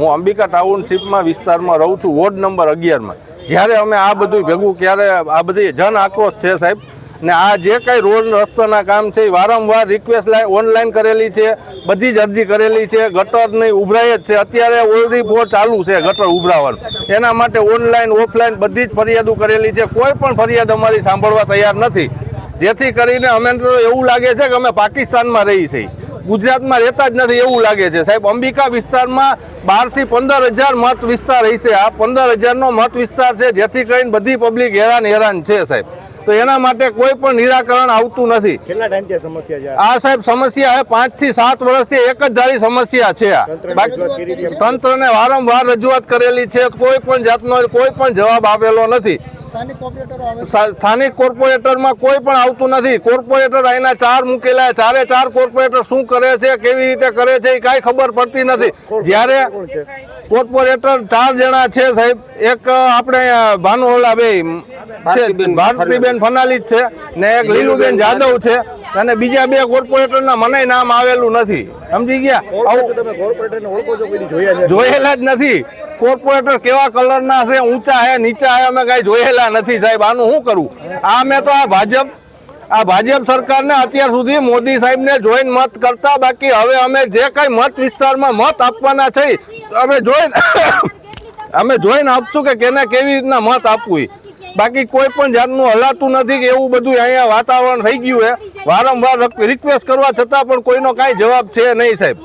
હું અંબિકા ટાઉનશીપમાં વિસ્તારમાં રહું છું, વોર્ડ નંબર અગિયારમાં. જ્યારે અમે આ બધું ભેગું, ક્યારે આ બધી જન આક્રોશ છે સાહેબ, ને આ જે કાંઈ રોડ રસ્તાના કામ છે, એ વારંવાર રિક્વેસ્ટ ઓનલાઈન કરેલી છે, બધી જ અરજી કરેલી છે, ગટર નહીં ઉભરાય જ છે. અત્યારે ઓલરેડી ફોર ચાલુ છે ગટર ઉભરાવાનું. એના માટે ઓનલાઈન ઓફલાઈન બધી જ ફરિયાદો કરેલી છે. કોઈ પણ ફરિયાદ અમારી સાંભળવા તૈયાર નથી. જેથી કરીને અમે તો એવું લાગે છે કે અમે પાકિસ્તાનમાં રહી છીએ. ગુજરાતમાં રહેતા જ નથી એવું લાગે છે. સાહેબ, અંબિકા વિસ્તારમાં બારથી પંદર હજાર મત વિસ્તાર હશે. આ પંદર હજારનો મત વિસ્તાર છે, જેથી કરીને બધી પબ્લિક હેરાન હેરાન છે સાહેબ. તો એના માટે કોઈ પણ નિરાકરણ આવતું નથી. આ સમસ્યા છે? આ સાહેબ સમસ્યા હવે પાંચથી સાત વર્ષથી એક જ ધારી સમસ્યા છે. તંત્રને વારંવાર રજૂઆત કરેલી છે. કોઈ પણ જાતનો કોઈ પણ જવાબ આવેલો નથી. સ્થાનિક કોર્પોરેટરો આવે કોર્પોરેટરમાં કોઈ પણ આવતું નથી. કોર્પોરેટર અહીંના ચાર મૂકેલા ચારે ચાર કોર્પોરેટર શું કરે છે કેવી રીતે કરે છે એ કાંઈ ખબર પડતી નથી. જ્યારે કોર્પોરેટર ચાર જણા છે સાહેબ. એક આપણે ભાનુહોલા બે છે ભારતીબેન ફનાલી જ છે ને એક લીલુબેન જાદવ છે. અને બીજા બે કોર્પોરેટરના મને નામ આવેલું નથી. સમજી ગયા? આવું જોયેલા જ નથી. કોર્પોરેટર કેવા કલરના છે ઊંચા હે નીચા હે અમે કઈ જોયેલા નથી સાહેબ. આનું શું કરવું આ મેં તો આ ભાજપ આ ભાજપ સરકારને અત્યાર સુધી મોદી સાહેબને જોઈન મત કરતા બાકી હવે અમે જે કઈ મત વિસ્તારમાં મત આપવાના છે અમે જોઈન અમે જોઈન આપશું કે કેને કેવી રીતના મત આપવું. બાકી કોઈ પણ જાતનું હલાતું નથી કે એવું બધું અહીંયા વાતાવરણ થઈ ગયું છે. વારંવાર રિક્વેસ્ટ કરવા છતાં પણ કોઈનો કાંઈ જવાબ છે નહીં સાહેબ.